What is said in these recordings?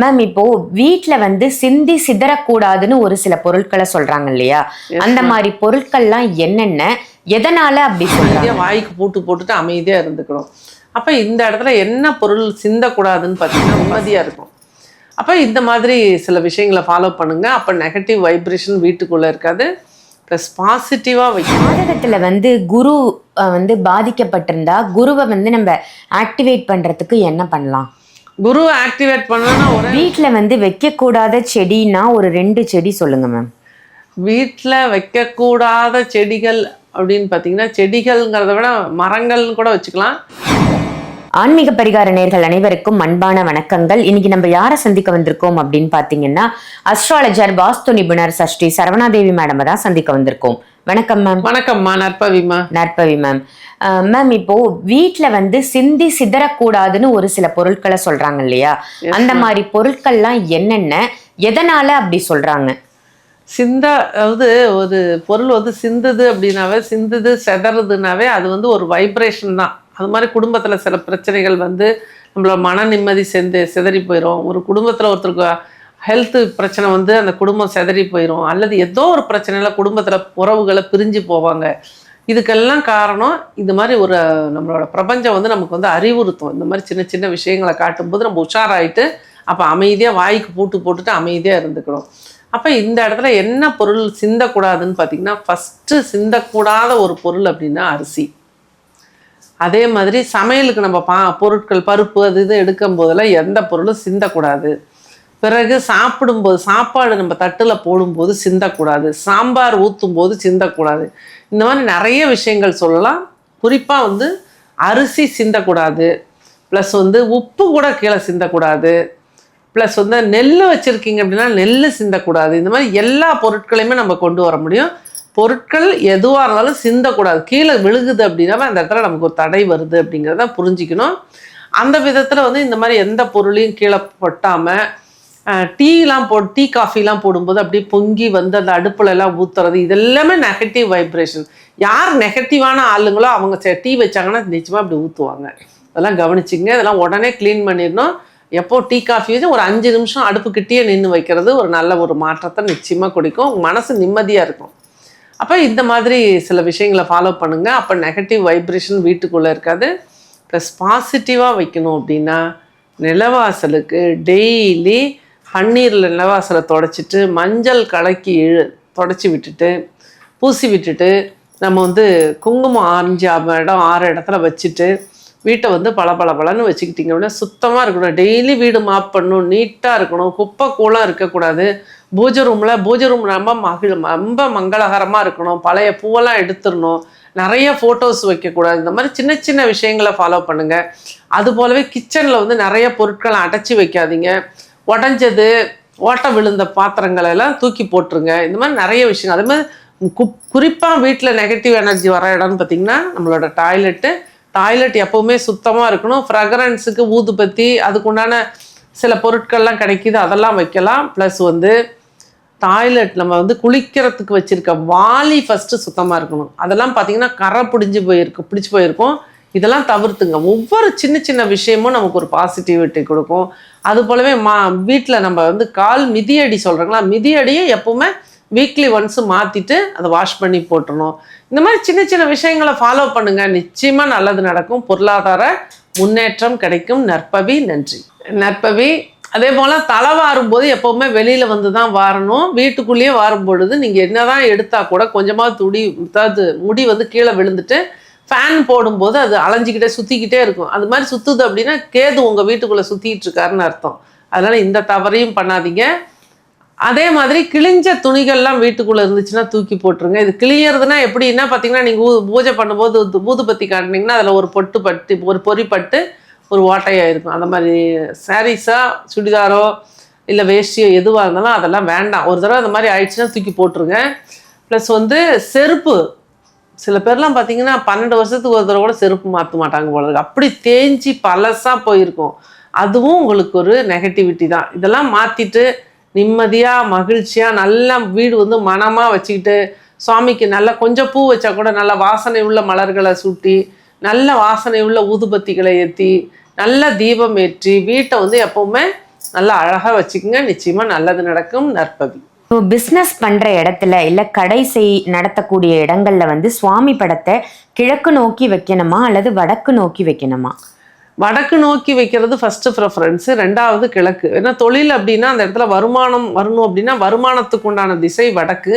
Ma'am இப்போ வீட்ல வந்து சிந்தி சிதறக்கூடாதுன்னு ஒரு சில பொருட்களை சொல்றாங்க இல்லையா? அந்த மாதிரி பொருட்கள்லாம் என்னென்ன? எதனால அப்படி சொல்றாங்க? வாய்க்கு பூட்டு போட்டுட்டு அமைதியாக இருந்துக்கணும். அப்போ இந்த இடத்துல என்ன பொருள் சிந்தக்கூடாதுன்னு பார்த்தீங்கன்னா நிம்மதியாக இருக்கும். அப்போ இந்த மாதிரி சில விஷயங்களை ஃபாலோ பண்ணுங்க. அப்போ நெகட்டிவ் வைப்ரேஷன் வீட்டுக்குள்ளே இருக்காது. ப்ளஸ் பாசிட்டிவாக வைக்கணும். ஜாதகத்துல வந்து குரு வந்து பாதிக்கப்பட்டிருந்தா குருவை வந்து நம்ம ஆக்டிவேட் பண்றதுக்கு என்ன பண்ணலாம்? குரு ஆக்டிவேட் பண்ணணும்னா ஒரு வீட்ல வந்து வைக்கக்கூடாத செடினா ஒரு ரெண்டு செடி சொல்லுங்க மேம் வீட்டில் வைக்கக்கூடாத செடிகள் அப்படின்னு பார்த்தீங்கன்னா செடிகள்ங்கிறத விட மரங்கள்னு கூட வச்சுக்கலாம். ஆன்மீக பரிகார நேர்கள் அனைவருக்கும் அன்பான வணக்கங்கள். இன்னைக்கு நம்ம யாரை சந்திக்க வந்திருக்கோம் அப்படின்னு பாத்தீங்கன்னா அஸ்ட்ராலஜர் வாஸ்து நிபுணர் சஷ்டி சரவணாதேவி மேடம் தான் சந்திக்க வந்திருக்கோம். வணக்கம் மேம் வணக்கம்மா நற்பவிமா. நற்பவி மேம் மேம் இப்போ வீட்ல வந்து சிந்தி சிதறக்கூடாதுன்னு ஒரு சில பொருட்களை சொல்றாங்க இல்லையா? அந்த மாதிரி பொருட்கள்லாம் என்னென்ன? எதனால அப்படி சொல்றாங்க? சிந்த அதாவது ஒரு பொருள் வந்து சிந்துது அப்படின்னாவே சிந்துது செதறுதுனாவே அது வந்து ஒரு வைப்ரேஷன் தான். அது மாதிரி குடும்பத்தில் சில பிரச்சனைகள் வந்து நம்மளோட மன நிம்மதி செந்து சிதறி போயிடும் ஒரு குடும்பத்தில் ஒருத்தருக்கு ஹெல்த்து பிரச்சனை வந்து அந்த குடும்பம் சிதறி போயிடும் அல்லது ஏதோ ஒரு பிரச்சனையில் குடும்பத்தில் உறவுகளை பிரிஞ்சு போவாங்க. இதுக்கெல்லாம் காரணம் இந்த மாதிரி ஒரு நம்மளோட பிரபஞ்சம் வந்து நமக்கு வந்து அறிவுறுத்தும். இந்த மாதிரி சின்ன சின்ன விஷயங்களை காட்டும்போது நம்ம உஷாராயிட்டு அப்போ அமைதியாக வாய்க்கு பூட்டு போட்டுட்டு அமைதியாக இருந்துக்கணும். அப்போ இந்த இடத்துல என்ன பொருள் சிந்தக்கூடாதுன்னு பார்த்தீங்கன்னா ஃபஸ்ட்டு சிந்தக்கூடாத ஒரு பொருள் அப்படின்னா அரிசி. அதே மாதிரி சமையலுக்கு நம்ம பா பொருட்கள் பருப்பு அது இது எடுக்கும் போதெல்லாம் எந்த பொருளும் சிந்தக்கூடாது. பிறகு சாப்பிடும்போது சாப்பாடு நம்ம தட்டில் போடும்போது சிந்தக்கூடாது. சாம்பார் ஊற்றும் போது சிந்தக்கூடாது. இந்த மாதிரி நிறைய விஷயங்கள் சொல்லலாம். குறிப்பாக வந்து அரிசி சிந்தக்கூடாது. ப்ளஸ் வந்து உப்பு கூட கீழே சிந்தக்கூடாது. ப்ளஸ் வந்து நெல் வச்சுருக்கீங்க அப்படின்னா நெல் சிந்தக்கூடாது. இந்த மாதிரி எல்லா பொருட்களையுமே நம்ம கொண்டு வர முடியும். பொருட்கள் எதுவாக இருந்தாலும் சிந்தக்கூடாது. கீழே விழுகுது அப்படின்னா அந்த இடத்துல நமக்கு ஒரு தடை வருது அப்படிங்கிறத புரிஞ்சுக்கணும். அந்த விதத்தில் வந்து இந்த மாதிரி எந்த பொருளையும் கீழே கொட்டாமல் டீலாம் போ டீ காஃபிலாம் போடும்போது அப்படியே பொங்கி வந்து அந்த அடுப்பில் எல்லாம் ஊத்துறது இதெல்லாமே நெகட்டிவ் வைப்ரேஷன் யார் நெகட்டிவான ஆளுங்களோ அவங்க டீ வச்சாங்கன்னா நிச்சயமாக அப்படி ஊற்றுவாங்க அதெல்லாம் கவனிச்சிங்க. இதெல்லாம் உடனே க்ளீன் பண்ணிடணும். எப்போ டீ காஃபி வச்சு ஒரு அஞ்சு நிமிஷம் அடுப்புக்கிட்டேயே நின்று வைக்கிறது ஒரு நல்ல ஒரு மாற்றத்தை நிச்சயமாக குடிக்கும். மனசு நிம்மதியாக இருக்கும். அப்போ இந்த மாதிரி சில விஷயங்களை ஃபாலோ பண்ணுங்கள் அப்போ நெகட்டிவ் வைப்ரேஷன் வீட்டுக்குள்ளே இருக்காது. ப்ளஸ் பாசிட்டிவாக வைக்கணும் அப்படின்னா நிலவாசலுக்கு டெய்லி பன்னீரில் நிலவாசலை தொடச்சிட்டு மஞ்சள் கலக்கி இழு தொடச்சி விட்டுட்டு பூசி விட்டுட்டு நம்ம வந்து குங்குமம் ஆரஞ்சு இடம் ஆறு இடத்துல வச்சுட்டு வீட்டை வந்து பல பல பலன்னு வச்சுக்கிட்டிங்க அப்படின்னா சுத்தமாக இருக்கணும். டெய்லி வீடு மாப் பண்ணணும். நீட்டாக இருக்கணும். குப்பை கூலம் இருக்கக்கூடாது. பூஜை ரூமில் பூஜை ரூம் ரொம்ப மகிழ் ரொம்ப மங்களகரமாக இருக்கணும். பழைய பூவெல்லாம் எடுத்துடணும். நிறைய ஃபோட்டோஸ் வைக்கக்கூடாது. இந்த மாதிரி சின்ன சின்ன விஷயங்களை ஃபாலோ பண்ணுங்கள் அது போலவே கிச்சனில் வந்து நிறைய பொருட்களை அடைச்சி வைக்காதீங்க. உடஞ்சது ஓட்டை விழுந்த பாத்திரங்களை எல்லாம் தூக்கி போட்டுருங்க. இந்த மாதிரி நிறைய விஷயங்கள். அதே மாதிரி கு குறிப்பாக வீட்டில் நெகட்டிவ் எனர்ஜி வர இடம்னு பார்த்தீங்கன்னா நம்மளோட டாய்லெட்டு டாய்லெட் எப்போவுமே சுத்தமாக இருக்கணும். ஃப்ரக்ரன்ஸுக்கு ஊதுபத்தி அதுக்குண்டான சில பொருட்கள்லாம் கிடைக்கிது அதெல்லாம் வைக்கலாம். ப்ளஸ் வந்து டாய்லெட் நம்ம வந்து குளிக்கிறதுக்கு வச்சுருக்க வாளி ஃபஸ்ட்டு சுத்தமாக இருக்கணும். அதெல்லாம் பார்த்தீங்கன்னா கரை பிடிஞ்சு போயிருக்கு பிடிச்சி போயிருக்கும். இதெல்லாம் தவிர்த்துங்க. ஒவ்வொரு சின்ன சின்ன விஷயமும் நமக்கு ஒரு பாசிட்டிவிட்டி கொடுக்கும். அது போலவே மா வீட்டில் நம்ம வந்து கால் மிதியடி சொல்கிறாங்களா மிதியடியை எப்பவுமே வீக்லி ஒன்ஸ் மாற்றிட்டு அதை வாஷ் பண்ணி போட்டுறணும். இந்த மாதிரி சின்ன சின்ன விஷயங்களை ஃபாலோ பண்ணுங்க. நிச்சயமாக நல்லது நடக்கும். பொருளாதார முன்னேற்றம் கிடைக்கும். நற்பவி நன்றி. நற்பவி அதே போல் தலை வாரும்போது எப்போவுமே வெளியில் வந்து தான் வாரணும். வீட்டுக்குள்ளேயே வாரும் பொழுது நீங்கள் என்னதான் எடுத்தால் கூட கொஞ்சமாக துடி அதாவது முடி வந்து கீழே விழுந்துட்டு ஃபேன் போடும்போது அது அலைஞ்சிக்கிட்டே சுற்றிக்கிட்டே இருக்கும். அது மாதிரி சுற்றுது அப்படின்னா கேது உங்கள் வீட்டுக்குள்ளே சுற்றிக்கிட்டு இருக்காருன்னு அர்த்தம். அதனால் இந்த தவறையும் பண்ணாதீங்க. அதே மாதிரி கிழிஞ்ச துணிகள்லாம் வீட்டுக்குள்ளே இருந்துச்சுன்னா தூக்கி போட்டுருங்க. இது கிழியறதுனா எப்படின்னா பார்த்தீங்கன்னா நீங்கள் பூஜை பண்ணும்போது ஊது- ஊதுபத்தி காட்டினீங்கன்னா அதில் ஒரு பொட்டு பட்டு ஒரு பொறி பட்டு ஒரு ஓட்டையாக இருக்கும். அந்த மாதிரி சாரீஸாக சுடிதாரோ இல்லை வேஷ்டியோ எதுவாக இருந்தாலும் அதெல்லாம் வேண்டாம். ஒரு தடவை அந்த மாதிரி ஆயிடுச்சுன்னா தூக்கி போட்டுருங்க. ப்ளஸ் வந்து செருப்பு. சில பேர்லாம் பார்த்தீங்கன்னா பன்னெண்டு வருஷத்துக்கு ஒரு தடவை கூட செருப்பு மாற்ற மாட்டாங்க போல இருக்கு. அப்படி தேஞ்சி பழசாக போயிருக்கும். அதுவும் உங்களுக்கு ஒரு நெகட்டிவிட்டி தான். இதெல்லாம் மாற்றிட்டு நிம்மதியாக மகிழ்ச்சியாக நல்லா வீடு வந்து மனமாக வச்சுக்கிட்டு சுவாமிக்கு நல்லா கொஞ்சம் பூ வச்சா கூட நல்ல வாசனை உள்ள மலர்களை சூட்டி நல்ல வாசனை உள்ள ஊதுபத்திகளை ஏற்றி நல்ல தீபம் ஏற்றி வீட்டை வந்து எப்போவுமே நல்லா அழகாக வச்சுக்கோங்க. நிச்சயமாக நல்லது நடக்கும். நற்பவி இப்போ பிஸ்னஸ் பண்ற இடத்துல இல்ல கடை செய் நடத்தக்கூடிய இடங்கள்ல வந்து சுவாமி படத்தை கிழக்கு நோக்கி வைக்கணுமா அல்லது வடக்கு நோக்கி வைக்கணுமா? வடக்கு நோக்கி வைக்கிறது ஃபர்ஸ்ட் ப்ரிஃபரன்ஸ் ரெண்டாவது கிழக்கு. ஏன்னா தொழில் அப்படின்னா அந்த இடத்துல வருமானம் வரணும் அப்படின்னா வருமானத்துக்கு உண்டான திசை வடக்கு.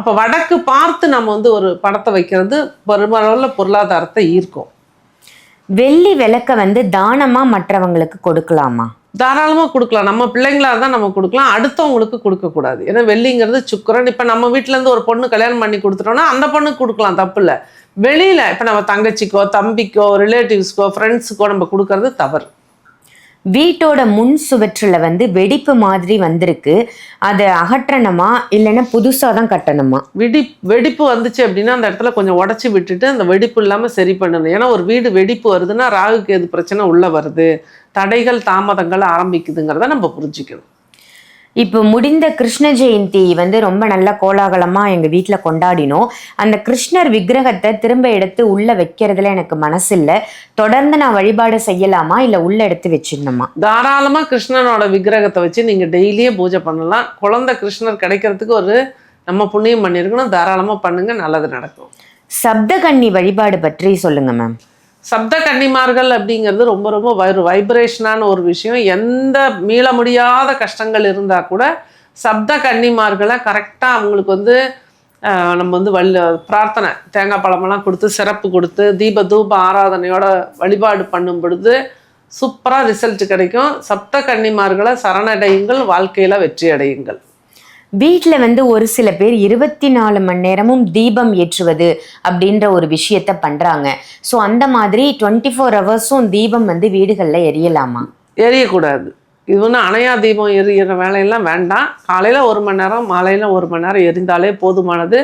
அப்போ வடக்கு பார்த்து நம்ம வந்து ஒரு படத்தை வைக்கிறது பெருமளவில் பொருளாதாரத்தை ஈர்க்கும். வெள்ளி விளக்க வந்து தானமா மற்றவங்களுக்கு கொடுக்கலாமா? தாராளமாக கொடுக்கலாம். நம்ம பிள்ளைங்களா தான் நம்ம கொடுக்கலாம். அடுத்தவங்களுக்கு கொடுக்கக்கூடாது ஏன்னா வெள்ளிங்கிறது சுக்கரன். இப்போ நம்ம வீட்டிலேருந்து ஒரு பொண்ணு கல்யாணம் பண்ணி கொடுத்துட்டோம்னா அந்த பொண்ணுக்கு கொடுக்கலாம். தப்பு இல்லை. வெளியில் இப்போ நம்ம தங்கச்சிக்கோ தம்பிக்கோ ரிலேட்டிவ்ஸ்க்கோ ஃப்ரெண்ட்ஸுக்கோ நம்ம கொடுக்கறது தவறு. வீட்டோட முன் சுவற்றில் வந்து வெடிப்பு மாதிரி வந்திருக்கு. அதை அகற்றணுமா? இல்லைன்னா புதுசாக தான் கட்டணுமா? வெடி வெடிப்பு வந்துச்சு அப்படின்னா அந்த இடத்துல கொஞ்சம் உடச்சி விட்டுட்டு அந்த வெடிப்பு இல்லாமல் சரி பண்ணணும். ஏன்னா ஒரு வீடு வெடிப்பு வருதுன்னா ராகுக்கு எது பிரச்சனை உள்ளே வருது. தடைகள் தாமதங்கள் ஆரம்பிக்குதுங்கிறத நம்ம புரிஞ்சுக்கணும். இப்போ முடிந்த கிருஷ்ண ஜெயந்தி வந்து ரொம்ப நல்ல கோலாகலமா எங்க வீட்ல கொண்டாடினோம். அந்த கிருஷ்ணர் விக்கிரகத்தை திரும்ப எடுத்து உள்ள வைக்கிறதுல எனக்கு மனசு இல்லை தொடர்ந்து நான் வழிபாடு செய்யலாமா? இல்ல உள்ள எடுத்து வச்சிடணுமா? தாராளமாக கிருஷ்ணனோட விக்கிரகத்தை வச்சு நீங்கள் டெய்லியே பூஜை பண்ணலாம். குழந்தை கிருஷ்ணர் கிடைக்கிறதுக்கு ஒரு நம்ம புண்ணியம் பண்ணியிருக்கணும். தாராளமாக பண்ணுங்க. நல்லது நடக்கும். சப்தகன்னி வழிபாடு பற்றி சொல்லுங்க மேம். சப்த கன்னிமார்கள் அப்படிங்கிறது ரொம்ப ரொம்ப ஒரு வைப்ரேஷனான ஒரு விஷயம். எந்த மீள முடியாத கஷ்டங்கள் இருந்தால் கூட சப்த கன்னிமார்களை கரெக்டாக அவங்களுக்கு வந்து நம்ம வந்து வள்ளி பிரார்த்தனை. தேங்காய் பழமெல்லாம் கொடுத்து சிறப்பு கொடுத்து தீப தூப ஆராதனையோட வழிபாடு பண்ணும் பொழுது சூப்பராக ரிசல்ட் கிடைக்கும். சப்த கன்னிமார்களை சரணடையுங்கள் வாழ்க்கையில் வெற்றி அடையுங்கள் வீட்டில் வந்து ஒரு சில பேர் இருபத்தி நாலு மணி நேரமும் தீபம் ஏற்றுவது அப்படின்ற ஒரு விஷயத்த பண்ணுறாங்க ஸோ அந்த மாதிரி டுவெண்ட்டி ஃபோர் ஹவர்ஸும் தீபம் வந்து வீடுகளில் எரியலாமா? எரியக்கூடாது. இது ஒன்று அணையா தீபம் எரியிற வேலையெல்லாம் வேண்டாம். காலையில் ஒரு மணி நேரம் மாலையில் ஒரு மணி நேரம் எரிந்தாலே போதுமானது.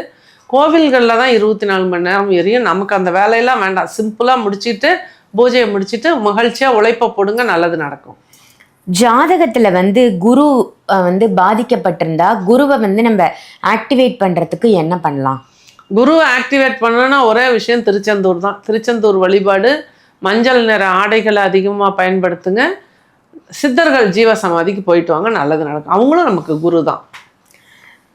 கோவில்களில் தான் இருபத்தி நாலு மணி நேரம் எரியும். நமக்கு அந்த வேலையெல்லாம் வேண்டாம். சிம்பிளாக முடிச்சிட்டு பூஜையை முடிச்சிட்டு மகிழ்ச்சியாக உழைப்ப போடுங்க நல்லது நடக்கும். ஜாதகத்துல வந்து குரு வந்து பாதிக்கப்பட்டிருந்தா குருவை வந்து நம்ம ஆக்டிவேட் பண்றதுக்கு என்ன பண்ணலாம்? குரு ஆக்டிவேட் பண்ணணும்னா ஒரே விஷயம் திருச்செந்தூர் தான். திருச்செந்தூர் வழிபாடு மஞ்சள் நிற ஆடைகளை அதிகமாக பயன்படுத்துங்க. சித்தர்கள் ஜீவ சமாதிக்கு போயிட்டு வாங்க நல்லது நடக்கும். அவங்களும் நமக்கு குரு தான்.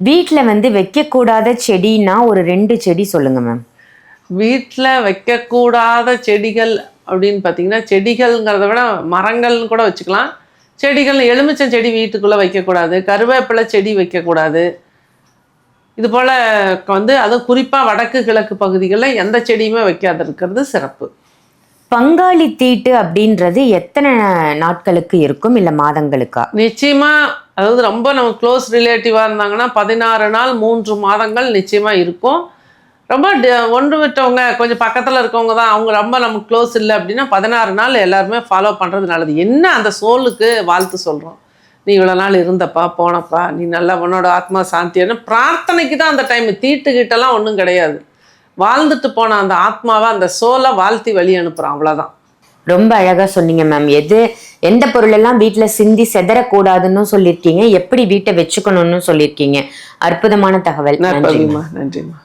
வீட்டில் வந்து வைக்கக்கூடாத செடினா ஒரு ரெண்டு செடி சொல்லுங்க மேம் வீட்டில் வைக்கக்கூடாத செடிகள் அப்படின்னு பார்த்தீங்கன்னா செடிகள்ங்கிறத விட மரங்கள்னு கூட வச்சுக்கலாம். செடிகள் எலுமிச்சம் செடி வீட்டுக்குள்ளே வைக்கக்கூடாது கருவேப்பிலை செடி வைக்கக்கூடாது. இது போல் வந்து அதுவும் குறிப்பாக வடக்கு கிழக்கு பகுதிகளில் எந்த செடியுமே வைக்காது இருக்கிறது சிறப்பு. பங்காளி தீட்டு அப்படின்றது எத்தனை நாட்களுக்கு இருக்கும் இல்லை மாதங்களுக்கா? நிச்சயமாக அதாவது ரொம்ப நம்ம க்ளோஸ் ரிலேட்டிவாக இருந்தாங்கன்னா பதினாறு நாள் மூன்று மாதங்கள் நிச்சயமாக இருக்கும். ரொம்ப ஒன்று விட்டவங்க கொஞ்சம் பக்கத்தில் இருக்கவங்க தான் அவங்க ரொம்ப நமக்கு க்ளோஸ் இல்லை அப்படின்னா பதினாறு நாள் எல்லாருமே ஃபாலோ பண்ணுறது நல்லது. என்ன அந்த சோலுக்கு வாழ்த்து சொல்கிறோம் நீ இவ்வளோ நாள் இருந்தப்பா போனப்பா நீ நல்லா உன்னோட ஆத்மா சாந்தியான பிரார்த்தனைக்கு தான் அந்த டைம் தீட்டுக்கிட்டலாம் ஒன்றும் கிடையாது. வாழ்ந்துட்டு போன அந்த ஆத்மாவை அந்த சோலை வாழ்த்தி வழி அனுப்புகிறான் அவ்வளோதான் ரொம்ப அழகா சொன்னீங்க மேம் எது எந்த பொருளெல்லாம் வீட்டில் சிந்தி செதறக்கூடாதுன்னு சொல்லியிருக்கீங்க எப்படி வீட்டை வச்சுக்கணும்னு சொல்லியிருக்கீங்க? அற்புதமான தகவல். நன்றி நன்றிம்மா. நன்றிம்மா.